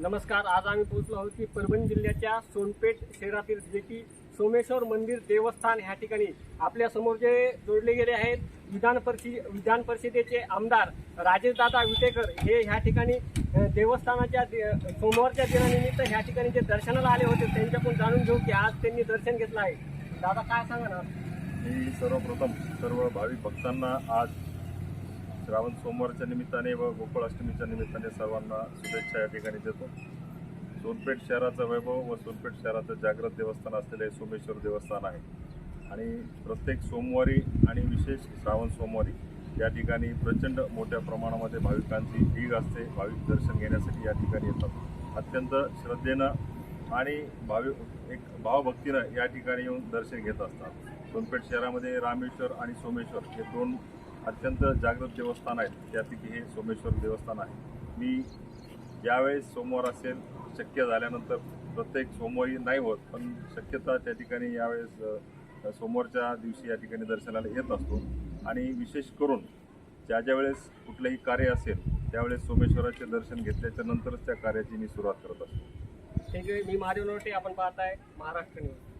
नमस्कार आज आम्ही पोहोचलो आहोत की परभणी जिल्ह्याच्या सोनपेठ शहरातील जे की सोमेश्वर मंदिर देवस्थान ह्या ठिकाणी. आपल्यासमोर जे जोडले गेले आहेत विधान परिषद विधान परिषदेचे आमदार राजेशदादा विटेकर. हे ह्या ठिकाणी देवस्थानाच्या सोमवारच्या दिनानिमित्त ह्या ठिकाणी जे दर्शनाला आले होते त्यांच्याकडून जाणून घेऊ की आज त्यांनी दर्शन घेतलं आहे. दादा काय सांगा ना मी सर्वप्रथम सर्व भाविक भक्तांना आज श्रावण सोमवारच्या निमित्ताने व गोकुळाष्टमीच्या निमित्ताने सर्वांना शुभेच्छा या ठिकाणी देतो. सोनपेठ शहराचं वैभव व सोनपेठ शहराचं जागृत देवस्थान असलेले सोमेश्वर देवस्थान आहे. आणि प्रत्येक सोमवारी आणि विशेष श्रावण सोमवारी या ठिकाणी प्रचंड मोठ्या प्रमाणामध्ये भाविकांची ढीग असते. भाविक दर्शन घेण्यासाठी या ठिकाणी येतात. अत्यंत श्रद्धेनं आणि भावी एक भावभक्तीनं या ठिकाणी येऊन दर्शन घेत असतात. सोनपेठ शहरामध्ये रामेश्वर आणि सोमेश्वर हे दोन अत्यंत जागृत देवस्थान आहेत त्यापैकी हे सोमेश्वर देवस्थान आहे. मी यावेळेस सोमवार असेल शक्य झाल्यानंतर प्रत्येक सोमवारी नाही होत पण शक्यता त्या ठिकाणी यावेळेस सोमवारच्या दिवशी या ठिकाणी दर्शनाला येत असतो. आणि विशेष करून ज्या ज्या वेळेस कुठलंही कार्य असेल त्यावेळेस सोमेश्वराचे दर्शन घेतल्याच्या नंतरच त्या कार्याची मी सुरुवात करत असतो. थँक्यू मी महादेव नोटे आपण पाहताय महाराष्ट्र न्यूज